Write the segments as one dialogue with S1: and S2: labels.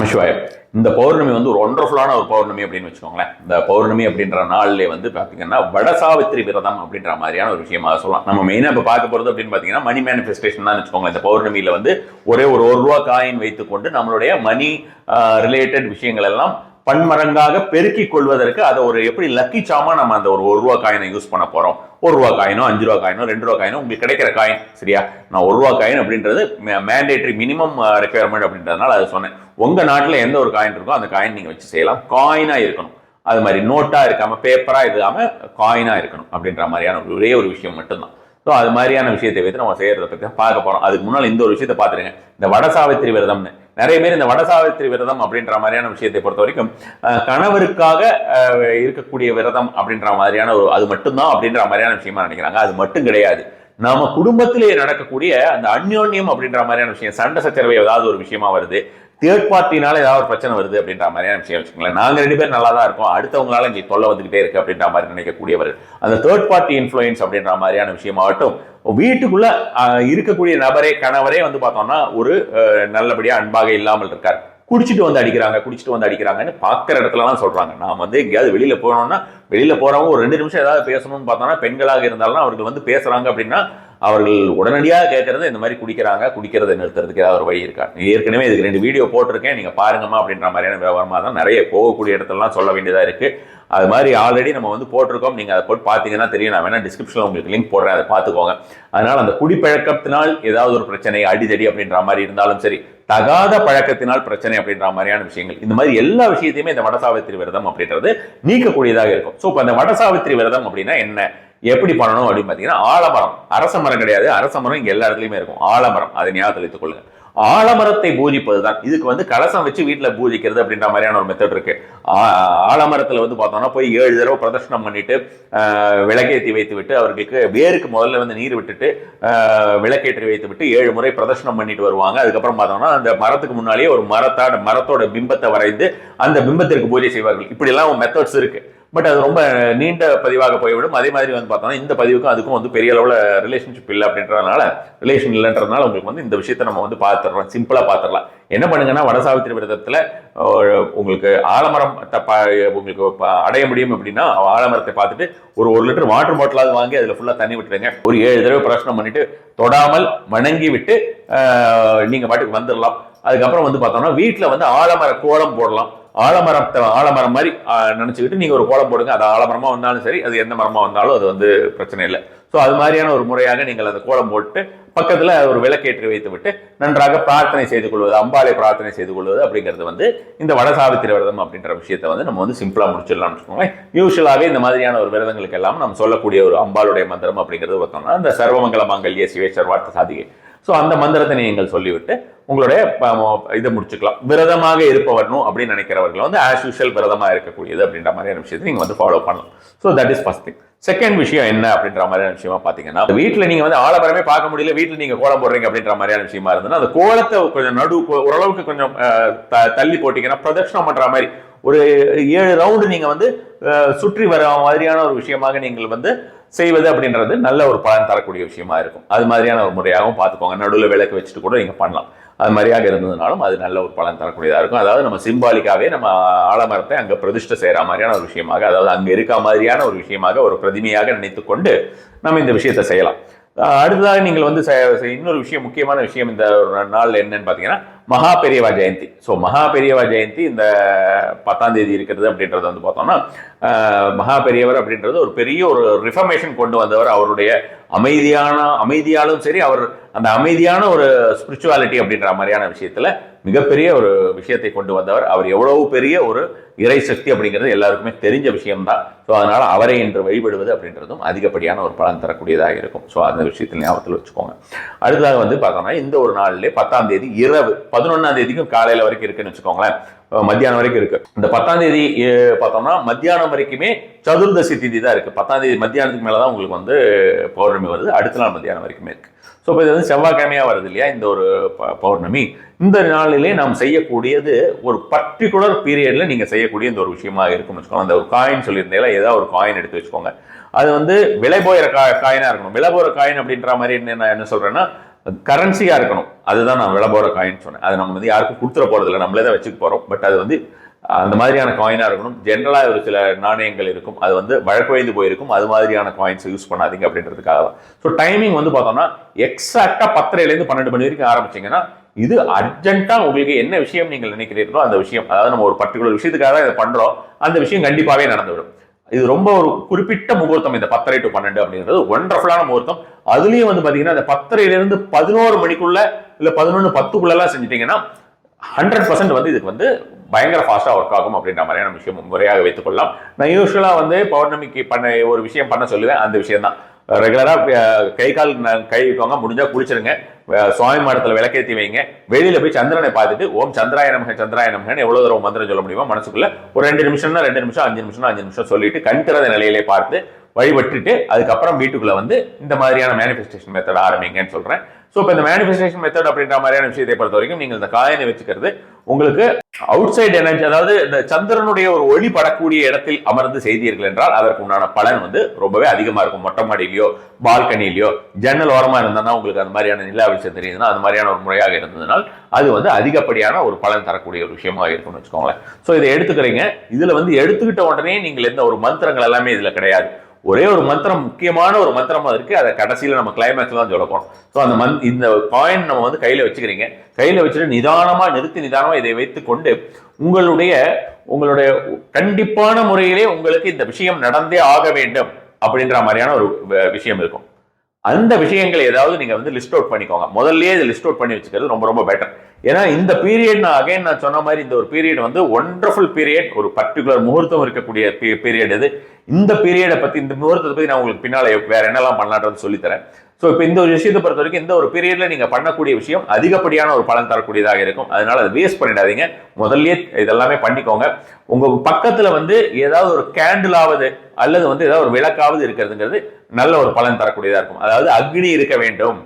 S1: நமசிவாயம் இந்த பௌர்ணமி வந்து ஒரு ஒண்டர்ஃபுல்லான ஒரு பௌர்ணமி அப்படின்னு வச்சுக்கோங்களேன். இந்த பௌர்ணமி அப்படின்ற நாள்ல வந்து பார்த்தீங்கன்னா வடசாவித்திரி விரதம் அப்படின்ற மாதிரியான ஒரு விஷயமா சொல்லலாம். நம்ம மெயினாக இப்போ பார்க்க போகிறது அப்படின்னு பார்த்தீங்கன்னா மணி மேனிஃபெஸ்டேஷன் தான் வச்சுக்கோங்களேன். இந்த பௌர்ணமியில் வந்து ஒரே ஒரு ஒரு ரூபா காயின் வைத்துக்கொண்டு நம்மளுடைய மணி ரிலேட்டட் விஷயங்கள் எல்லாம் பன்மடங்காக பெருக்கிக் கொள்வதற்கு அதை ஒரு எப்படி லக்கி சாமா நம்ம அந்த ஒரு ஒரு ரூபா காயினை யூஸ் பண்ண போகிறோம் ஒரு ரூபா காயினோ அஞ்சு ரூபா காயினோ ரெண்டு ரூபா காயினோ உங்களுக்கு கிடைக்கிற காயின் சரியா? நான் ஒரு ரூபா காயின் அப்படின்றது மேண்டேட்டரி மினிமம் ரெக்குயர்மெண்ட் அப்படின்றதுனால அதை சொன்னேன். உங்கள் நாட்டில் எந்த ஒரு காயின் இருக்கோ அந்த காயின் நீங்கள் வச்சு செய்யலாம். காயினாக இருக்கணும். அது மாதிரி நோட்டாக இருக்காமல் பேப்பராக இல்லாமல் காயினாக இருக்கணும் அப்படின்ற மாதிரியான ஒரு ஒரே ஒரு விஷயம் மட்டும்தான். ஸோ அது மாதிரியான விஷயத்தை வைத்து நம்ம செய்கிறத பற்றி தான் பார்க்க போகிறோம் அதுக்கு முன்னால் இந்த ஒரு விஷயத்தை பார்த்துருங்க. இந்த வடசாவித்திரி விரதம்னு. நிறைய பேர் இந்த வடசாவித்திரி விரதம் அப்படின்ற மாதிரியான விஷயத்தை பொறுத்த வரைக்கும் கணவருக்காக இருக்கக்கூடிய விரதம் அப்படின்ற மாதிரியான ஒரு அது மட்டும்தான் அப்படின்ற மாதிரியான விஷயமா நினைக்கிறாங்க. அது மட்டும் கிடையாது. நம்ம குடும்பத்திலே நடக்கக்கூடிய அந்த அந்யோன்யம் அப்படின்ற மாதிரியான விஷயம் சண்டை சச்சரவை ஏதாவது ஒரு விஷயமா வருது. தேர்ட் பார்ட்டினால ஏதாவது ஒரு பிரச்சனை வருது அப்படின்ற மாதிரியான விஷயம் வச்சுக்கோங்களேன். நாங்கள் ரெண்டு பேரும் நல்லா தான் இருக்கோம். அடுத்தவங்களால இங்கே தொல்லை வந்துகிட்டே இருக்கு அப்படின்ற மாதிரி நினைக்கக்கூடியவர் அந்த தேர்ட் பார்ட்டி இன்ஃப்ளூயன்ஸ் அப்படின்ற மாதிரியான விஷயமாகட்டும் வீட்டுக்குள்ள இருக்கக்கூடிய நபரே கணவரே வந்து பார்த்தோம்னா ஒரு நல்லபடியாக நல்லபடியா அன்பாக இல்லாமல் இருக்கார். குடிச்சிட்டு வந்து அடிக்கிறாங்க குடிச்சிட்டு வந்து அடிக்கிறாங்கன்னு பார்க்குற இடத்துலலாம் சொல்கிறாங்க நான் வந்து எங்கேயாவது வெளியில் போனோம்னா வெளியில் போகிறவங்க ஒரு ரெண்டு நிமிஷம் ஏதாவது பேசணும்னு பார்த்தோம்னா பெண்களாக இருந்தாலும் அவர்கள் வந்து பேசுகிறாங்க அப்படின்னா அவர்கள் உடனடியாக கேட்கறது இந்த மாதிரி குடிக்கிறாங்க குடிக்கிறதை நிறுத்துறதுக்கு ஏதாவது ஒரு வழி இருக்கா? ஏற்கனவே இதுக்கு ரெண்டு வீடியோ போட்டிருக்கேன் நீங்க பாருங்கம்மா அப்படின்ற மாதிரியான விவரமாக தான் நிறைய போகக்கூடிய இடத்துலலாம் சொல்ல வேண்டியதாக இருக்கு. அது மாதிரி ஆல்ரெடி நம்ம வந்து போட்டிருக்கோம் நீங்கள் அதை போட்டு பார்த்தீங்கன்னா தெரியும். நான் வேணால் டிஸ்கிரிப்ஷனில் உங்களுக்கு லிங்க் போடுறேன் அதை பார்த்துக்கோங்க அதனால் அந்த குடிப்பழக்கத்தினால் ஏதாவது ஒரு பிரச்சனை அடிதடி அப்படின்ற மாதிரி இருந்தாலும் சரி தகாத பழக்கத்தினால் பிரச்சனை அப்படின்ற மாதிரியான விஷயங்கள். இந்த மாதிரி எல்லா விஷயத்தையுமே இந்த வடசாவித்திரி விரதம் அப்படின்றது நீக்கக்கூடியதாக இருக்கும். ஸோ இப்போ அந்த வடசாவித்திரி விரதம் அப்படின்னா என்ன? எப்படி பண்ணணும் அப்படின்னு பார்த்தீங்கன்னா ஆலமரம். அரச மரம் கிடையாது. அரச மரம் இங்கே எல்லா இடத்துலையுமே இருக்கும். ஆலமரம். அதை ஞாபகத்தில் வைத்துக் கொள்ளுங்க ஆலமரத்தை பூஜிப்பது தான் இதுக்கு வந்து கலசம் வச்சு வீட்டில் பூஜிக்கிறது அப்படின்ற மாதிரியான ஒரு மெத்தட் இருக்கு. ஆலமரத்தில் வந்து பார்த்தோம்னா போய் ஏழு தடவை பிரதர்ஷனம் பண்ணிட்டு விளக்கேற்றி வைத்து விட்டு அவர்களுக்கு வேருக்கு முதல்ல வந்து நீர் விட்டுட்டு விளக்கேற்றி வைத்து விட்டு ஏழு முறை பிரதர்ஷனம் பண்ணிட்டு வருவாங்க. அதுக்கப்புறம் பார்த்தோம்னா அந்த மரத்துக்கு முன்னாலேயே ஒரு மரத்தோட மரத்தோட பிம்பத்தை வரைந்து அந்த பிம்பத்திற்கு பூஜை செய்வார்கள். இப்படி எல்லாம் மெத்தட்ஸ் இருக்கு. பட் அது ரொம்ப நீண்ட பதிவாக போய்விடும். அதே மாதிரி வந்து பார்த்தோம்னா இந்த பதிவுக்கும் அதுக்கும் வந்து பெரிய அளவில் ரிலேஷன்ஷிப் இல்லை அப்படின்றதுனால ரிலேஷன் இல்லைன்றதுனால உங்களுக்கு வந்து இந்த விஷயத்தை நம்ம வந்து பார்த்துடலாம். சிம்பிளாக பார்த்துடலாம். என்ன பண்ணுங்கன்னா வடசாவித்திரி விரதத்தில் உங்களுக்கு ஆலமரம் உங்களுக்கு அடைய முடியும் அப்படின்னா ஆலமரத்தை பார்த்துட்டு ஒரு ஒரு லிட்டர் வாட்டர் பாட்டிலாவது வாங்கி அதில் ஃபுல்லாக தண்ணி விட்டுருங்க. ஒரு ஏழு தடவை பிரச்சனை பண்ணிட்டு தொடாமல் வணங்கி விட்டு நீங்கள் பாட்டுக்கு வந்துடலாம். அதுக்கப்புறம் வந்து பார்த்தோம்னா வீட்டில் வந்து ஆலமர கோலம் போடலாம். ஆலமரத்தை ஆலமரம் மாதிரி நினச்சிக்கிட்டு நீங்கள் ஒரு கோலம் போடுங்க. அது ஆலமரமாக வந்தாலும் சரி அது எந்த மரமாக வந்தாலும் அது வந்து பிரச்சனை இல்லை. ஸோ அது மாதிரியான ஒரு முறையாக நீங்கள் அந்த கோலம் போட்டு பக்கத்தில் ஒரு விளக்கேற்றி வைத்து விட்டு நன்றாக பிரார்த்தனை செய்து கொள்வது அம்பாளை பிரார்த்தனை செய்து கொள்வது அப்படிங்கிறது வந்து இந்த வடசாவித்திரி விரதம் அப்படின்ற விஷயத்தை வந்து நம்ம வந்து சிம்பிளாக முடிச்சிடலாம்னு வச்சுக்கோங்களேன். யூஸ்வலாகவே இந்த மாதிரியான ஒரு விரதங்களுக்கு எல்லாம் நம்ம சொல்லக்கூடிய ஒரு அம்பாளுடைய மந்திரம் அப்படிங்கிறது பார்த்தோம்னா இந்த சர்வமங்கல மாங்கல்ய சிவேஸ்வர் சர்வார்த்த சாதிகை. ஸோ அந்த மந்திரத்தை நீங்கள் சொல்லிவிட்டு உங்களுடைய இதை முடிச்சுக்கலாம். விரதமாக இருப்பவர்னும் அப்படின்னு நினைக்கிறவர்கள் வந்து ஆஸ் யூஷுவல் விரதமாக இருக்கக்கூடியது அப்படின்ற மாதிரியான விஷயத்தை நீங்கள் வந்து ஃபாலோ பண்ணலாம். So that is first thing second விஷயம் என்ன அப்படின்ற மாதிரியான விஷயமா பார்த்தீங்கன்னா வீட்டில் நீங்கள் வந்து ஆலமரமே பார்க்க முடியல வீட்டில் நீங்கள் கோலம் போடுறீங்க அப்படின்ற மாதிரியான விஷயமா இருந்ததுன்னா அந்த கோலத்தை கொஞ்சம் நடு ஓரளவுக்கு கொஞ்சம் த- தள்ளி போட்டீங்கன்னா பிரதட்சணம் பண்ணுற மாதிரி ஒரு ஏழு ரவுண்டு நீங்கள் வந்து சுற்றி வர மாதிரியான ஒரு விஷயமாக நீங்கள் வந்து செய்வது அப்படின்றது நல்ல ஒரு பலன் தரக்கூடிய விஷயமா இருக்கும். அது மாதிரியான ஒரு முறையாகவும் பார்த்துக்கோங்க. நடுவில் விளக்கு வச்சுட்டு கூட நீங்கள் பண்ணலாம். அது மாதிரியாக இருந்ததுனாலும் அது நல்ல ஒரு பலன் தரக்கூடியதாக இருக்கும். அதாவது நம்ம சிம்பாலிக்காவே நம்ம ஆலமரத்தை அங்கே பிரதிஷ்டை செய்கிற மாதிரியான ஒரு விஷயமாக அதாவது அங்கே இருக்க மாதிரியான ஒரு விஷயமாக ஒரு பிரதிமையாக நினைத்து கொண்டு நம்ம இந்த விஷயத்தை செய்யலாம். அடுத்ததாக நீங்கள் வந்து இன்னொரு விஷயம் முக்கியமான விஷயம் இந்த ஒரு நாள் என்னன்னு பார்த்தீங்கன்னா மகா பெரியவா ஜெயந்தி. ஸோ மகா பெரியவா ஜெயந்தி இந்த பத்தாம் தேதி இருக்கிறது அப்படின்றது வந்து பார்த்தோம்னா மகா பெரியவர் அப்படின்றது ஒரு பெரிய ஒரு ரிஃபர்மேஷன் கொண்டு வந்தவர். அவருடைய அமைதியான அமைதியாலும் சரி அவர் அந்த அமைதியான ஒரு ஸ்பிரிச்சுவாலிட்டி அப்படின்ற மாதிரியான விஷயத்தில் மிகப்பெரிய ஒரு விஷயத்தை கொண்டு வந்தவர். அவர் எவ்வளவு பெரிய ஒரு இறை சக்தி அப்படிங்கிறது எல்லாருக்குமே தெரிஞ்ச விஷயம்தான். ஸோ அதனால் அவரை இன்று வழிபடுவது அப்படின்றதும் அதிகப்படியான ஒரு பலன் தரக்கூடியதாக இருக்கும். ஸோ அந்த விஷயத்தில் ஞாபகத்தில் வச்சுக்கோங்க. அடுத்ததாக வந்து பார்த்தோம்னா இந்த ஒரு நாள்லேயே பத்தாம் தேதி இரவு பதினொன்றாம் தேதிக்கும் காலையில் வரைக்கும் இருக்குன்னு வச்சுக்கோங்களேன். மத்தியானம் வரைக்கும் இருக்கு. இந்த பத்தாம் தேதி பார்த்தோம்னா மத்தியானம் வரைக்குமே சதுர்தசி திதி தான் இருக்கு. பத்தாம் தேதி மத்தியானத்துக்கு மேலே தான் உங்களுக்கு வந்து பௌர்ணமி வருது. அடுத்த நாள் மத்தியானம் வரைக்குமே இருக்கு. ஸோ இப்போ இது வந்து செவ்வாய்க்கிழமையா வருது இல்லையா? இந்த ஒரு ப- பௌர்ணமி. இந்த நாளிலே நாம் செய்யக்கூடியது ஒரு பர்டிகுலர் பீரியடில் நீங்கள் செய்யக்கூடிய இந்த ஒரு விஷயமா இருக்கும்னு வச்சுக்கோங்க. அந்த ஒரு காயின் சொல்லியிருந்தேன் ஏதாவது ஒரு காயின் எடுத்து வச்சுக்கோங்க. அது வந்து விலை போயிற கா காயினாக இருக்கணும். விலை போகிற காயின் அப்படின்ற மாதிரி என்ன என்ன சொல்கிறேன்னா கரன்சியா இருக்கணும். அதுதான் நான் விலை போற காயின் சொன்னேன். அது நம்ம வந்து யாருக்கும் கொடுத்துட போறது இல்லை நம்மளே தான் வச்சுக்க போறோம். பட் அது வந்து அந்த மாதிரியான காயினாக இருக்கணும். ஜென்ரலாக ஒரு சில நாணயங்கள் இருக்கும். அது வந்து வழக்குவைந்து போயிருக்கும். அது மாதிரியான காயின்ஸ் யூஸ் பண்ணாதீங்க அப்படின்றதுக்காக தான். ஸோ டைமிங் வந்து பார்த்தோம்னா எக்ஸாக்டாக பத்தரைலேருந்து பன்னெண்டு மணி வரைக்கும் ஆரம்பிச்சீங்கன்னா இது அர்ஜென்ட்டாக உங்களுக்கு என்ன விஷயம் நீங்கள் நினைக்கிறீர்களோ அந்த விஷயம். அதாவது நம்ம ஒரு பர்டிகுலர் விஷயத்துக்காக தான் இதை பண்ணுறோம் அந்த விஷயம் கண்டிப்பாகவே நடந்துவிடும். இது ரொம்ப ஒரு குறிப்பிட்ட முகூர்த்தம் இந்த பத்தரை டு பன்னெண்டு அப்படிங்கிறது ஒண்டர்ஃபுல்லான முகூர்த்தம். அதுலயும் வந்து பாத்தீங்கன்னா இந்த பத்தரையில இருந்து பதினோரு மணிக்குள்ள இல்ல பதினொன்று பத்துக்குள்ள எல்லாம் செஞ்சிட்டீங்கன்னா ஹண்ட்ரட் பர்சன்ட் வந்து இதுக்கு வந்து பயங்கர ஃபாஸ்ட்டாக ஒர்க் ஆகும் அப்படின்ற மாதிரியான விஷயம் முறையாக வைத்துக்கொள்ளலாம் நான் யூஸ்வலாக வந்து பௌர்ணமிக்கு பண்ண ஒரு விஷயம் பண்ண சொல்லுவேன் அந்த விஷயம் தான் ரெகுலராக கை கால் ந- கை வைக்கோங்க முடிஞ்சா குளிச்சிருங்க. சுவாமி மடத்தில் விளக்கேற்றி வைங்க. வெளியில் போய் சந்திரனை பார்த்துட்டு ஓம் சந்திராய நமக சந்திராய நமகன்னு தூரம் மந்திரம் சொல்ல முடியுமோ மனசுக்குள்ள ஒரு ரெண்டு நிமிஷம்னா ரெண்டு நிமிஷம் அஞ்சு நிமிஷம் அஞ்சு நிமிஷம் சொல்லிட்டு கண் திறந்த நிலையிலே பார்த்து வழிபட்டுட்டு அதுக்கப்புறம் வீட்டுக்குள்ளே வந்து இந்த மாதிரியான மேனிஃபெஸ்டேஷன் மெத்தட் ஆரம்பிங்கன்னு சொல்கிறேன் ஸோ இப்போ இந்த மேனிஃபெஸ்டேஷன் மெத்தட் அப்படின்ற மாதிரியான விஷயத்தை பொறுத்த வரைக்கும் நீங்கள் இந்த காயினை வச்சுக்கிறது உங்களுக்கு அவுட் சைடு எனர்ஜி அதாவது இந்த சந்திரனுடைய ஒரு ஒளி படக்கூடிய இடத்தில் அமர்ந்து செய்தீர்கள் என்றால் அதற்கு உண்டான பலன் வந்து ரொம்பவே அதிகமா இருக்கும். மொட்டை மாடியிலையோ பால்கனிலையோ ஜன்னல் ஓரமா இருந்ததுன்னா உங்களுக்கு அந்த மாதிரியான நிலா விஷயம் தெரியுதுன்னா அது மாதிரியான ஒரு முறையாக இருந்ததுனால் அது வந்து அதிகப்படியான ஒரு பலன் தரக்கூடிய ஒரு விஷயமா இருக்கும்னு வச்சுக்கோங்களேன். ஸோ இதை எடுத்துக்கிறீங்க. இதுல வந்து எடுத்துக்கிட்ட உடனே நீங்கள் எந்த ஒரு மந்திரங்கள் எல்லாமே இதுல கிடையாது. ஒரே ஒரு மந்திரம் முக்கியமான ஒரு மந்திரமாக இருக்குது அதை கடைசியில் நம்ம கிளைமேக்ஸில் தான் சொல்ல ஸோ அந்த மந் இந்த காயின் நம்ம வந்து கையில் வச்சுக்கிறீங்க. கையில் வச்சுட்டு நிதானமாக நிறுத்தி நிதானமாக இதை வைத்து கொண்டு உங்களுடைய உங்களுடைய கண்டிப்பான முறையிலே உங்களுக்கு இந்த விஷயம் நடந்தே ஆக வேண்டும் அப்படின்ற மாதிரியான ஒரு வ- விஷயம் இருக்கும். அந்த விஷயங்களை ஏதாவது நீங்க வந்து லிஸ்ட் அவுட் பண்ணிக்கோங்க. முதல்லயே இதை லிஸ்ட் அவுட் பண்ணி வச்சுக்கிறது ரொம்ப ரொம்ப பெட்டர் ஏன்னா இந்த பீரியட் நான் அகைன் நான் சொன்ன மாதிரி இந்த ஒரு பீரியட் வந்து ஒண்டர்ஃபுல் பீரியட் ஒரு பர்டிகுலர் முகூர்த்தம் இருக்கக்கூடிய பீரியட் இது இந்த பீரியடை பத்தி இந்த முகூர்த்தத்தை பத்தி நான் உங்களுக்கு பின்னால வேற என்னெல்லாம் பண்ணலான்றது சொல்லித்தரேன். ஸோ இப்போ இந்த ஒரு விஷயத்தை பொறுத்த வரைக்கும் இந்த ஒரு பீரியடில் நீங்கள் பண்ணக்கூடிய விஷயம் அதிகப்படியான ஒரு பலன் தரக்கூடியதாக இருக்கும். அதனால அதை வேஸ்ட் பண்ணிடாதீங்க. முதல்லயே இதெல்லாமே பண்ணிக்கோங்க. உங்கள் பக்கத்தில் வந்து ஏதாவது ஒரு கேண்டிலாவது அல்லது வந்து ஏதாவது ஒரு விளக்காவது இருக்கிறதுங்கிறது நல்ல ஒரு பலன் தரக்கூடியதாக இருக்கும். அதாவது அக்னி இருக்க வேண்டும்.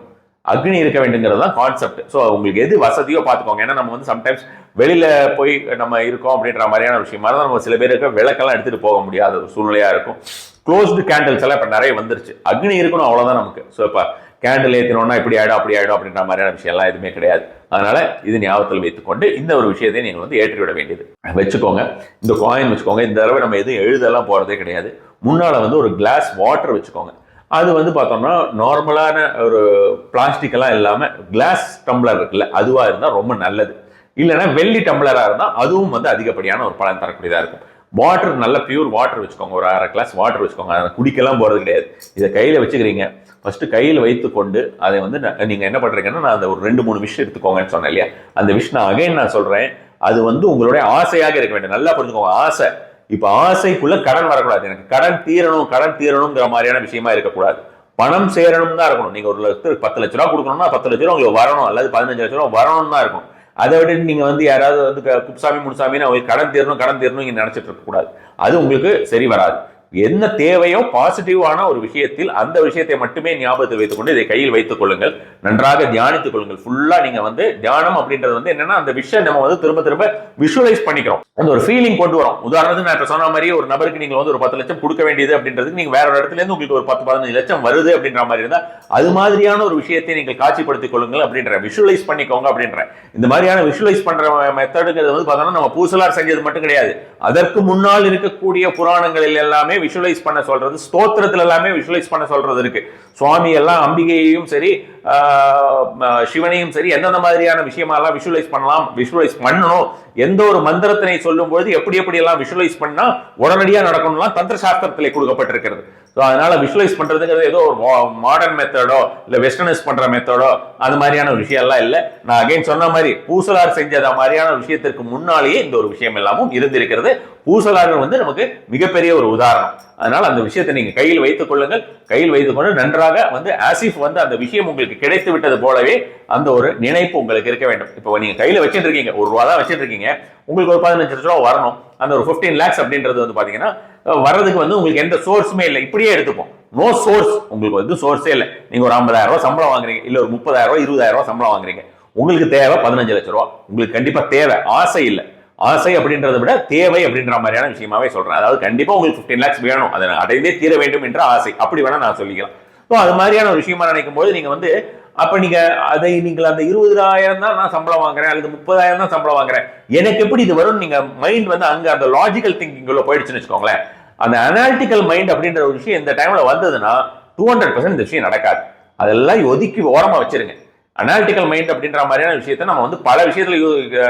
S1: அக்னி இருக்க வேண்டுங்கிறது தான் கான்செப்ட் ஸோ உங்களுக்கு எது வசதியோ பார்த்துக்கோங்க ஏன்னா நம்ம வந்து சம்டைம்ஸ் வெளியில் போய் நம்ம இருக்கோம் அப்படின்ற மாதிரியான விஷயமா. தான் நம்ம சில பேருக்கு விளக்கெல்லாம் எடுத்துகிட்டு போக முடியாத ஒரு சூழ்நிலையாக இருக்கும். க்ளோஸ்டு கேண்டில்ஸ் எல்லாம் இப்போ நிறைய வந்துருச்சு. அக்னி இருக்கணும் அவ்வளோதான் நமக்கு. ஸோ இப்போ கேண்டில் ஏற்றினோம்னா இப்படி ஆயிடும் அப்படி ஆகிடும் அப்படின்ற மாதிரியான விஷயம் எல்லாம் எதுவுமே கிடையாது. அதனால் இது ஞாபகத்தில் வைத்துக்கொண்டு இந்த ஒரு விஷயத்தை நீங்கள் வந்து ஏற்றிவிட வேண்டியது. வச்சுக்கோங்க. இந்த காயின் வச்சுக்கோங்க. இந்த தடவை நம்ம எதுவும் எழுதெல்லாம் போகிறதே கிடையாது. முன்னால் வந்து ஒரு கிளாஸ் வாட்டர் வச்சுக்கோங்க. அது வந்து பார்த்தோம்னா நார்மலான ஒரு பிளாஸ்டிக் எல்லாம் இல்லாம கிளாஸ் டம்ளர் இருக்குல்ல அதுவாக இருந்தால் ரொம்ப நல்லது. இல்லைன்னா வெள்ளி டம்ளராக இருந்தால் அதுவும் வந்து அதிகப்படியான ஒரு பலன் தரக்கூடியதாக இருக்கும். வாட்டர் நல்ல பியூர் வாட்டர் வச்சுக்கோங்க. ஒரு அரை கிளாஸ் வாட்டர் வச்சுக்கோங்க. அதை குடிக்கலாம் போகிறது கிடையாது. இதை கையில் வச்சுக்கிறீங்க. ஃபஸ்ட்டு கையில் வைத்துக்கொண்டு அதை வந்து நீங்கள் என்ன பண்ணுறீங்கன்னா நான் அந்த ஒரு ரெண்டு மூணு விஷ் எடுத்துக்கோங்கன்னு சொன்னேன் இல்லையா? அந்த விஷ் நான் அகைன் நான் சொல்கிறேன் அது வந்து உங்களுடைய ஆசையாக இருக்க வேண்டும். நல்லா புரிஞ்சுக்கோங்க. ஆசை. இப்போ ஆசைக்குள்ள கடன் வரக்கூடாது. எனக்கு கடன் தீரணும் கடன் தீரணுங்கிற மாதிரியான விஷயமா இருக்கக்கூடாது. பணம் சேரணும் தான் இருக்கணும். நீங்கள் ஒரு லட்சத்து பத்து லட்ச ரூபா கொடுக்கணும்னா பத்து லட்ச ரூபா உங்களுக்கு வரணும். அல்லது பதினஞ்சு லட்ச ரூபா வரணும் தான் இருக்கும் அதை விட நீங்கள் வந்து யாராவது வந்து குப்சாமி முனுசாமின்னு அவங்க கடன் தீரணும் கடன் தீரணும் இங்கே நினச்சிட்டு இருக்கக்கூடாது. அது உங்களுக்கு சரி வராது. என்ன தேவையோ பாசிட்டிவான ஒரு விஷயத்தில் அந்த விஷயத்தை மட்டுமே ஞாபகத்தில் வைத்துக்கொண்டு இதை கையில் வைத்துக் கொள்ளுங்கள். நன்றாக தியானித்துக் கொள்ளுங்கள். ஃபுல்லா நீங்க வந்து தியானம் அப்படின்றது வந்து என்னன்னா அந்த விஷயம் நம்ம வந்து திரும்ப திரும்ப விஷுவலைஸ் பண்ணிக்கிறோம். அந்த ஒரு ஃபீலிங் கொண்டு வரும். உதாரணத்துக்கு நான் இப்ப சொன்ன மாதிரி ஒரு நபருக்கு நீங்க வந்து ஒரு பத்து லட்சம் கொடுக்க வேண்டியது அப்படின்றதுக்கு நீங்க வேற ஒரு இடத்துல இருந்து உங்களுக்கு ஒரு பத்து பதினஞ்சு லட்சம் வருது அப்படின்ற மாதிரி இருந்தா அது மாதிரியான ஒரு விஷயத்தை நீங்கள் காட்சிப்படுத்திக் கொள்ளுங்கள் அப்படின்ற விஷுவலைஸ் பண்ணிக்கோங்க அப்படின்ற. இந்த மாதிரியான விஷுவலைஸ் பண்ற மெத்தடுங்கிறது வந்து பார்த்தோம்னா நம்ம பூசலார் செஞ்சது மட்டும் கிடையாது. அதற்கு முன்னால் இருக்கக்கூடிய புராணங்களில் எல்லாமே விஷுவலைஸ் பண்ண சொல்றது ஸ்தோத்திரத்துல எல்லாமே விஷுவலைஸ் பண்ண சொல்றது இருக்கு. சுவாமி எல்லாம் அம்பிகையையும் சரி சிவனையும் சரி எந்தெந்த மாதிரியான விஷயமா எல்லாம் விஷுவலைஸ் பண்ணலாம் விஷுவலைஸ் பண்ணணும் எந்த ஒரு மந்திரத்தினை சொல்லும் பொழுது எப்படி எப்படி எல்லாம் விஷுவலைஸ் பண்ணா உடனடியா நடக்கணும்லாம் தந்திர சாஸ்திரத்திலே கொடுக்கப்பட்டிருக்கிறது. ஸோ அதனால் விஷுவலைஸ் பண்ணுறதுங்கிறது ஏதோ ஒரு மாடர்ன் மெத்தடோ இல்லை வெஸ்டர்னைஸ் பண்ணுற மெத்தடோ அது மாதிரியான ஒரு இல்லை. நான் அகைன் சொன்ன மாதிரி பூசலார் செஞ்சத மாதிரியான விஷயத்திற்கு முன்னாலேயே இந்த ஒரு விஷயம் எல்லாமும் இருந்திருக்கிறது. பூசலார்கள் வந்து நமக்கு மிகப்பெரிய ஒரு உதாரணம். அதனால் அந்த விஷயத்தை நீங்கள் கையில் வைத்துக் கொள்ளுங்கள். கையில் வைத்துக்கொண்டு நன்றாக வந்து ஆசிஃப் வந்து அந்த விஷயம் உங்களுக்கு கிடைத்து விட்டது போலவே அந்த ஒரு நினைப்பு உங்களுக்கு இருக்க வேண்டும். இப்போ நீங்கள் கையில் வச்சுட்டு இருக்கீங்க ஒரு ரூபா தான் வச்சுட்டு இருக்கீங்க. உங்களுக்கு ஒரு பதினஞ்சு லட்ச ரூபா வரணும். அந்த ஒரு 15 லேக்ஸ் அப்படின்றது வந்து பார்த்தீங்கன்னா வர்றதுக்கு வந்து உங்களுக்கு எந்த சோர்ஸுமே இல்லை. இப்படியே எடுத்துப்போம். நோ சோர்ஸ் உங்களுக்கு வந்து சோர்ஸே இல்லை. நீங்கள் ஒரு ஐம்பதாயிரம் ரூபா சம்பளம் வாங்குறீங்க. இல்லை ஒரு முப்பதாயிரம் ரூபா இருபதாயிரம் ரூபா சம்பளம் வாங்குறீங்க. உங்களுக்கு தேவை பதினஞ்சு லட்ச ரூபா உங்களுக்கு கண்டிப்பாக தேவை. ஆசை இல்லை. ஆசை அப்படின்றத விட தேவை அப்படின்ற மாதிரியான விஷயமாவே சொல்கிறேன் அதாவது கண்டிப்பாக உங்களுக்கு 15 லேக்ஸ் வேணும். அதை அடைந்தே தீர வேண்டும் என்ற ஆசை. அப்படி வேணால் நான் சொல்லிக்கலாம். ஸோ அது மாதிரியான ஒரு விஷயமா நினைக்கும் போது நீங்கள் வந்து அப்போ நீங்கள் அதை நீங்கள் அந்த இருபதாயிரம் தான் நான் சம்பளம் வாங்குறேன் அல்லது முப்பதாயிரம் தான் சம்பளம் வாங்குறேன். எனக்கு எப்படி இது வரும்னு நீங்கள் மைண்ட் வந்து அங்கே அந்த லாஜிக்கல் திங்கிங்குள்ள போயிடுச்சுன்னு வச்சுக்கோங்களேன். அந்த அனாலிட்டிக்கல் மைண்ட் அப்படின்ற ஒரு விஷயம் இந்த டைமில் வந்ததுன்னா டூ ஹண்ட்ரட் பர்சன்ட் இந்த விஷயம் நடக்காது. அதெல்லாம் ஒதுக்கி ஓரமாக வச்சிருங்க. அனாலிட்டிக்கல் மைண்ட் அப்படின்ற மாதிரியான விஷயத்தை நம்ம வந்து பல விஷயத்துல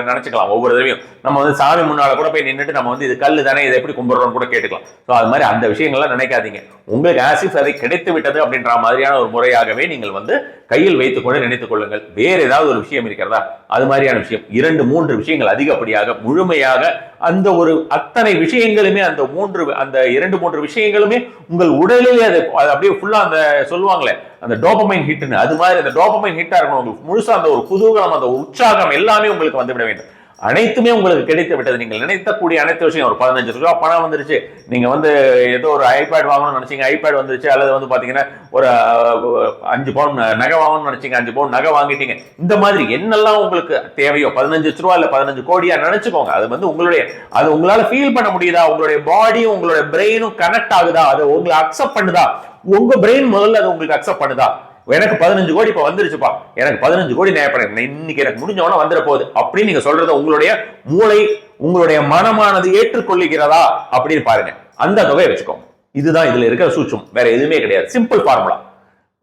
S1: நினைச்சுக்கலாம். ஒவ்வொரு தடவையும். நம்ம வந்து சாமி முன்னால கூட போய் நின்றுட்டு நம்ம வந்து இது கல்லு தானே இதை எப்படி கும்பிடுறோம்னு கூட கேட்டுக்கலாம். ஸோ அது மாதிரி அந்த விஷயங்கள்லாம் நினைக்காதீங்க. உங்களுக்கு ஆசிஸ் அதை கிடைத்து விட்டது அப்படின்ற மாதிரியான ஒரு முறையாகவே நீங்கள் வந்து கையில் வைத்துக்கொண்டு நினைத்துக் கொள்ளுங்கள். வேற ஏதாவது ஒரு விஷயம் இருக்கிறதா? அது மாதிரியான விஷயம். இரண்டு மூன்று விஷயங்கள் அதிகப்படியாக முழுமையாக அந்த ஒரு அத்தனை விஷயங்களுமே அந்த மூன்று அந்த இரண்டு மூன்று விஷயங்களுமே உங்கள் உடலிலே அது அப்படியே ஃபுல்லாக அந்த சொல்லுவாங்களே அந்த டோபமைன் ஹிட்னு அது மாதிரி அந்த டோபமைன் ஹிட்டாக இருக்கணும். உங்களுக்கு முழுசாக அந்த ஒரு குதூகலம் அந்த உற்சாகம் எல்லாமே உங்களுக்கு வந்துவிட வேண்டும். அனைத்துமே உங்களுக்கு கிடைத்து விட்டது. நீங்கள் நினைத்தக்கூடிய அனைத்து விஷயம் ஒரு பதினஞ்சு ரூபா பணம் வந்துருச்சு. நீங்க வந்து ஏதோ ஒரு ஐபேட் வாங்கணும்னு நினைச்சீங்க ஐபேட் வந்துருச்சு அல்லது வந்து பாத்தீங்கன்னா ஒரு அஞ்சு பவுன் நகை வாங்கணும்னு நினைச்சீங்க அஞ்சு பவுன் நகை வாங்கிட்டீங்க. இந்த மாதிரி என்னெல்லாம் உங்களுக்கு தேவையோ பதினஞ்சு லட்ச ரூபா இல்ல பதினஞ்சு கோடியா நினைச்சுக்கோங்க. அது வந்து உங்களுடைய அது உங்களால ஃபீல் பண்ண முடியுதா? உங்களுடைய பாடியும் உங்களுடைய பிரெயினும் கனெக்ட் ஆகுதா? அது உங்களை அக்செப்ட் பண்ணுதா? உங்க பிரெயின் முதல்ல அது உங்களுக்கு அக்செப்ட் பண்ணுதா? எனக்கு பதினஞ்சு கோடி இப்போ வந்துருச்சுப்பா. எனக்கு பதினஞ்சு கோடி நியாயப்படம் இன்னைக்கு எனக்கு முடிஞ்சவன வந்துட போகுது. அப்படின்னு நீங்க சொல்றத உங்களுடைய மூளை உங்களுடைய மனமானது ஏற்றுக்கொள்ளுகிறதா அப்படின்னு பாருங்க. அந்த தொகையை வச்சுக்கோங்க. இதுதான் இதுல இருக்கிற சூட்சம். வேற எதுவுமே கிடையாது. சிம்பிள் ஃபார்முலா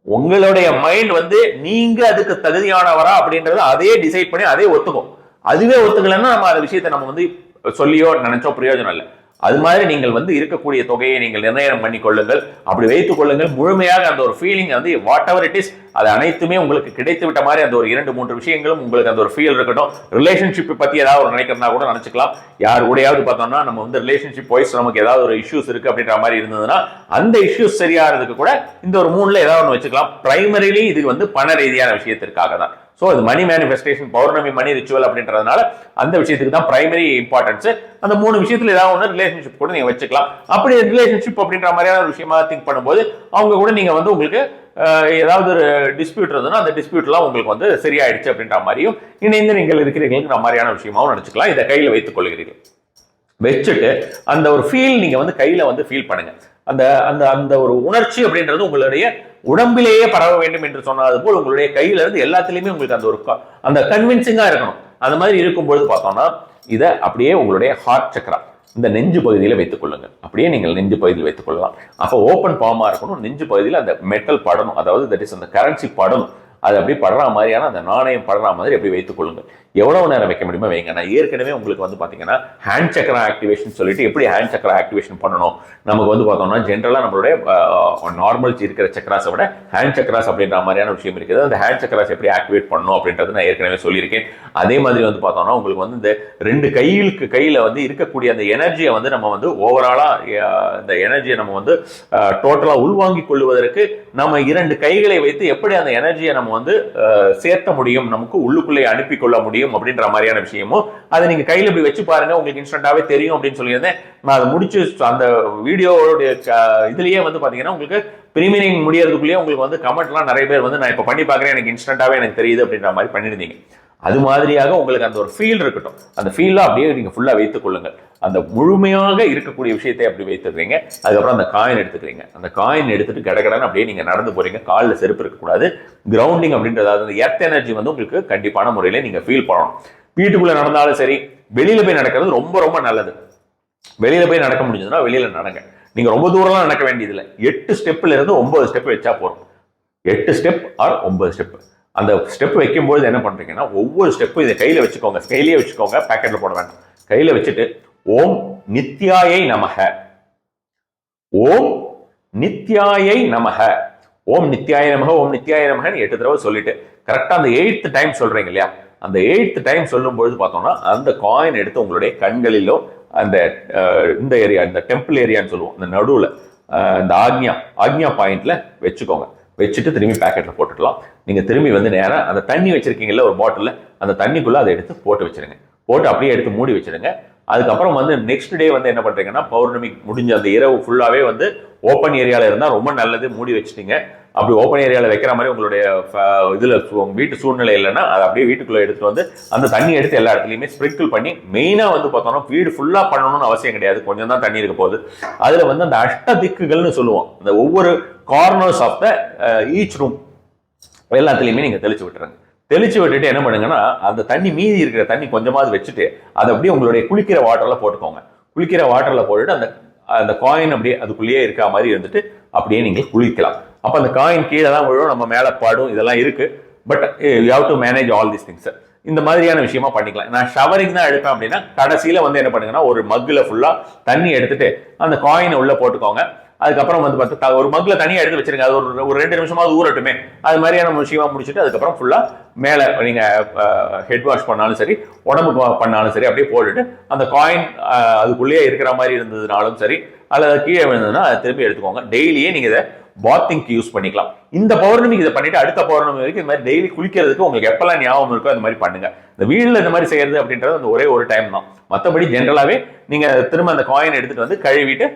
S1: உங்களுடைய மைண்ட் வந்து நீங்க அதுக்கு தகுதியானவரா அப்படின்றத அதே டிசைட் பண்ணி அதே ஒத்துக்கும். அதுவே ஒத்துக்கலன்னா நம்ம அந்த விஷயத்த நம்ம வந்து சொல்லியோ நினைச்சோ பிரயோஜனம் இல்லை. அது மாதிரி நீங்கள் வந்து இருக்கக்கூடிய தொகையை நீங்கள் நிர்ணயம் பண்ணி கொள்ளுங்கள் அப்படி வைத்துக் கொள்ளுங்கள். முழுமையாக அந்த ஒரு ஃபீலிங் வந்து வாட் எவர் இட் இஸ் அது அனைத்துமே உங்களுக்கு கிடைத்து விட்ட மாதிரி அந்த ஒரு இரண்டு மூன்று விஷயங்களும் உங்களுக்கு அந்த ஒரு ஃபீல் இருக்கட்டும். ரிலேஷன்ஷிப் பத்தி ஏதாவது ஒரு நினைக்கிறதா கூட நினைச்சுக்கலாம். யார் கூடயாவது பார்த்தோம்னா நம்ம வந்து ரிலேஷன்ஷிப் வைஸ் நமக்கு ஏதாவது ஒரு இஷ்யூஸ் இருக்கு அப்படின்ற மாதிரி இருந்ததுன்னா அந்த இஷ்யூஸ் சரியாகிறதுக்கு கூட இந்த ஒரு மூணுல ஏதாவது ஒன்று வச்சுக்கலாம். பிரைமரிலி இது வந்து பண ரீதியான விஷயத்திற்காக தான். ஸோ இது மணி மேனிஃபெஸ்டேஷன் பௌர்ணமி மணி ரிச்சுவல் அப்படின்றதுனால அந்த விஷயத்துக்கு தான் பிரைமரி இம்பார்ட்டன்ஸ் அந்த மூணு விஷயத்துல ஏதாவது ஒன்று ரிலேஷன்ஷிப் கூட நீங்கள் வச்சுக்கலாம். அப்படி ரிலேஷன்ஷிப் அப்படின்ற மாதிரியான ஒரு விஷயமா திங்க் பண்ணும்போது அவங்க கூட நீங்கள் வந்து உங்களுக்கு ஏதாவது ஒரு டிஸ்பியூட் இருந்ததுன்னா அந்த டிஸ்பியூட்லாம் உங்களுக்கு வந்து சரியாயிடுச்சு அப்படின்ற மாதிரியும் இணைந்து நீங்கள் இருக்கிறீங்களுக்கு மாதிரியான விஷயமாவும் நினச்சிக்கலாம். இதை கையில் வைத்துக் கொள்கிறீர்கள். வச்சுட்டு அந்த ஒரு ஃபீல் நீங்கள் வந்து கையில் வந்து ஃபீல் பண்ணுங்கள் அந்த அந்த அந்த ஒரு உணர்ச்சி அப்படின்றது உங்களுடைய உடம்பிலேயே பரவ வேண்டும் என்று சொன்னது போல் உங்களுடைய கையில இருந்து எல்லாத்துலேயுமே உங்களுக்கு அந்த ஒரு அந்த கன்வின்சிங்கா இருக்கணும். அந்த மாதிரி இருக்கும்பொழுது பார்த்தோம்னா இதை அப்படியே உங்களுடைய ஹார்ட் சக்கரா இந்த நெஞ்சு பகுதியில் வைத்துக் கொள்ளுங்கள். அப்படியே நீங்கள் நெஞ்சு பகுதியில் வைத்துக் கொள்ளலாம். அப்போ ஓப்பன் பாமா இருக்கணும். நெஞ்சு பகுதியில் அந்த மெட்டல் படணும். அதாவது தட் இஸ் அந்த கரன்சி படணும். அது அப்படி படுற மாதிரியான அந்த நாணயம் படுற மாதிரி அப்படி வைத்துக் கொள்ளுங்கள். எவ்வளவு நேரம் வைக்க முடியுமோ வைங்க. நான் ஏற்கனவே உங்களுக்கு வந்து பார்த்தீங்கன்னா ஹேண்ட் சக்கரா ஆக்டிவேஷன் சொல்லிட்டு எப்படி ஹேண்ட் சக்கரா ஆக்டிவேஷன் பண்ணணும்? நமக்கு வந்து பார்த்தோம்னா ஜென்ரலாக நம்மளுடைய நார்மல் இருக்கிற சக்கராஸை விட ஹேண்ட் சக்கராஸ் அப்படின்ற மாதிரியான விஷயம் இருக்குது. அந்த ஹேண்ட் சக்கராஸ் எப்படி ஆக்டிவேட் பண்ணணும் அப்படின்றது நான் ஏற்கனவே சொல்லியிருக்கேன். அதே மாதிரி வந்து பார்த்தோம்னா உங்களுக்கு வந்து இந்த ரெண்டு கையிலுக்கு கையில் வந்து இருக்கக்கூடிய அந்த எனர்ஜியை வந்து நம்ம வந்து ஓவராலாக இந்த எனர்ஜியை நம்ம வந்து டோட்டலாக உள்வாங்கிக் கொள்வதற்கு நம்ம இரண்டு கைகளை வைத்து எப்படி அந்த எனர்ஜியை நம்ம வந்து சேர்த்த முடியும் நமக்கு உள்ளுக்குள்ளே அனுப்பி கொள்ள முடியும் அப்படின்ற மாதிரியான விஷயமும் அதை நீங்க கையில இப்படி வச்சு பாருங்க உங்களுக்கு இன்ஸ்டன்டாவே தெரியும் அப்படின்னு சொல்லியிருந்தேன். நான் அதை முடிச்சு அந்த வீடியோடைய இதுலயே வந்து பாத்தீங்கன்னா உங்களுக்கு ப்ரீமியரிங் முடியறதுக்குள்ளேயே உங்களுக்கு வந்து கமெண்ட்லாம் நிறைய பேர் வந்து நான் இப்போ பண்ணி பார்க்குறேன் எனக்கு இன்ஸ்டன்டாவே எனக்கு தெரியுது அப்படின்ற மாதிரி பண்ணியிருந்தீங்க அது மாதிரியாக உங்களுக்கு அந்த ஒரு ஃபீல் இருக்கட்டும். அந்த ஃபீல்லாம் அப்படியே நீங்க ஃபுல்லா வைத்துக் கொள்ளுங்கள். அந்த முழுமையாக இருக்கக்கூடிய விஷயத்தை அப்படி வைத்துக்கிறீங்க அதுக்கப்புறம் அந்த காயின் எடுத்துக்கிறீங்க. அந்த காயின் எடுத்துட்டு கடகடன்னு அப்படியே நீங்க நடந்து போறீங்க. காலில் செருப்பு இருக்கக்கூடாது. கிரவுண்டிங் அப்படின்றது அந்த எர்த் எனர்ஜி வந்து உங்களுக்கு கண்டிப்பான முறையில நீங்க ஃபீல் பண்ணணும். வீட்டுக்குள்ள நடந்தாலும் சரி வெளியில போய் நடக்கிறது ரொம்ப ரொம்ப நல்லது. வெளியில போய் நடக்க முடிஞ்சதுன்னா வெளியில நடங்க. நீங்க ரொம்ப தூரம்லாம் நடக்க வேண்டியதில்லை. எட்டு ஸ்டெப்ல இருந்து ஒன்பது ஸ்டெப் வச்சா போதும். எட்டு ஸ்டெப் ஆர் ஒன்பது ஸ்டெப் அந்த ஸ்டெப் வைக்கும்போது என்ன பண்றீங்கன்னா ஒவ்வொரு ஸ்டெப்பும் இதை கையில வச்சுக்கோங்க. கையிலே வச்சுக்கோங்க. பேக்கெட்டில் போட வேண்டாம். கையில வச்சுட்டு ஓம் நித்யாயை நமக. ஓம் நித்யாயை நமக. ஓம் நித்யாய நமக ஓம் நித்யாய நமகன்னு எட்டு தடவை சொல்லிட்டு கரெக்டா அந்த எயித்து டைம் சொல்றீங்க இல்லையா? அந்த எயித்து டைம் சொல்லும்பொழுது பார்த்தோம்னா அந்த காயின் எடுத்து உங்களுடைய கண்களிலோ அந்த இந்த ஏரியா இந்த டெம்பிள் ஏரியான்னு சொல்லுவோம் இந்த நடுவில் இந்த ஆக்ஞா ஆக்ஞா பாயிண்ட்ல வச்சுக்கோங்க. வச்சுட்டு திரும்பி பேக்கெட்ல போட்டுக்கலாம் நீங்க திரும்பி வந்து நேராக அந்த தண்ணி வச்சிருக்கீங்கல்ல ஒரு பாட்டில் அந்த தண்ணிக்குள்ள அதை எடுத்து போட்டு வச்சிருங்க. போட்டு அப்படியே எடுத்து மூடி வச்சிருங்க. அதுக்கப்புறம் வந்து நெக்ஸ்ட் டே வந்து என்ன பண்ணுறீங்கன்னா பௌர்ணமி முடிஞ்ச அந்த இரவு ஃபுல்லாகவே வந்து ஓப்பன் ஏரியாவில் இருந்தால் ரொம்ப நல்லது மூடி வச்சுட்டீங்க. அப்படி ஓப்பன் ஏரியாவில் வைக்கிற மாதிரி உங்களுடைய ஃப- இதுல வீட்டு சூழ்நிலை இல்லைன்னா அதை அப்படியே வீட்டுக்குள்ளே எடுத்துகிட்டு வந்து அந்த தண்ணி எடுத்து எல்லா இடத்துலையுமே ஸ்ப்ரிங்கிள் பண்ணி மெயினாக வந்து பார்த்தோம்னா வீடு ஃபுல்லாக பண்ணணும்னு அவசியம் கிடையாது. கொஞ்சம் தான் தண்ணி இருக்க போகுது. அதில் வந்து அந்த அஷ்ட திக்குகள்னு சொல்லுவோம். அந்த ஒவ்வொரு corners of the each room எல்லாத்துலேயுமே நீங்கள் தெளிச்சு விட்டுருங்க. தெளிச்சு விட்டுட்டு என்ன பண்ணுங்கன்னா அந்த தண்ணி மீதி இருக்கிற தண்ணி கொஞ்சமாவது வச்சுட்டு அதை அப்படியே உங்களுடைய குளிக்கிற வாட்டரில் போட்டுக்கோங்க. குளிக்கிற வாட்டரில் போட்டுட்டு அந்த அந்த காயின் அப்படியே அதுக்குள்ளேயே இருக்கா மாதிரி இருந்துட்டு அப்படியே நீங்கள் குளிக்கலாம். அப்போ அந்த காயின் கீழே தான் விழும் நம்ம மேலே பாடும் இதெல்லாம் இருக்கு. But you have to manage all these things இந்த மாதிரியான விஷயமா பண்ணிக்கலாம். நான் ஷவரிங் தான் எடுப்பேன் அப்படின்னா கடைசியில வந்து என்ன பண்ணுங்கன்னா ஒரு மக்கில் ஃபுல்லா தண்ணி எடுத்துட்டு அந்த காயினை உள்ள போட்டுக்கோங்க. அதுக்கப்புறம் வந்து பார்த்தா ஒரு மக்கில் தனியாக எடுத்து வச்சிருங்க. அது ஒரு ஒரு ரெண்டு நிமிஷமாவது ஊறட்டுமே. அது மாதிரியான விஷயமா முடிச்சுட்டு அதுக்கப்புறம் ஃபுல்லாக மேலே நீங்கள் ஹெட் வாஷ் பண்ணாலும் சரி உடம்பு பண்ணாலும் சரி அப்படியே போட்டுட்டு அந்த காயின் அதுக்குள்ளேயே இருக்கிற மாதிரி இருந்ததுனாலும் சரி அல்லது கீழே விழுந்ததுன்னா அதை திரும்பி எடுத்துக்கோங்க. டெய்லியே நீங்கள் இதை பாத்திங்க்கு யூஸ் பண்ணிக்கலாம். இந்த பௌர்ணமிக்கு இதை பண்ணிட்டு அடுத்த பௌர்ணமி வரைக்கும் இந்த மாதிரி டெய்லி குளிக்கிறதுக்கு உங்களுக்கு எப்பெல்லாம் ஞாபகம் இருக்கோ அந்த மாதிரி பண்ணுங்க. இந்த வீட்டில் இந்த மாதிரி செய்யறது அப்படின்றது அந்த ஒரே ஒரு டைம் தான். மற்றபடி ஜென்ரலாகவே நீங்க திரும்ப அந்த காயின் எடுத்துட்டு வந்து கழுவிட்டு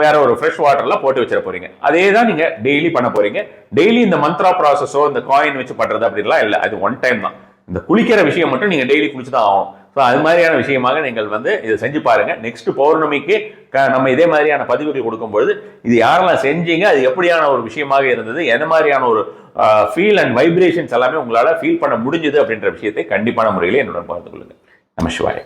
S1: வேற ஒரு ஃப்ரெஷ் வாட்டர்ல போட்டு வச்சிட போறீங்க. அதே தான் நீங்க டெய்லி பண்ண போறீங்க. டெய்லி இந்த மந்த்ரா ப்ராசஸோ இந்த காயின் வச்சு பண்றது அப்படின்லாம் இல்லை. அது ஒன் டைம் தான். இந்த குளிக்கிற விஷயம் மட்டும் நீங்க டெய்லி குளிச்சு தான் ஆகும் ஸோ அது மாதிரியான விஷயமாக நீங்கள் வந்து இதை செஞ்சு பாருங்க. நெக்ஸ்ட் பௌர்ணமிக்கு நம்ம இதே மாதிரியான பதிவுகள் கொடுக்கும்பொழுது இது யாரெல்லாம் செஞ்சீங்க அது எப்படியான ஒரு விஷயமாக இருந்தது எந்த மாதிரியான ஒரு ஃபீல் அண்ட் வைப்ரேஷன்ஸ் எல்லாமே உங்களால் ஃபீல் பண்ண முடிஞ்சது அப்படின்ற விஷயத்தை கண்டிப்பான முறையில் என்னுடன் பார்த்து கொள்ளுங்க நம்ம சிவாய்.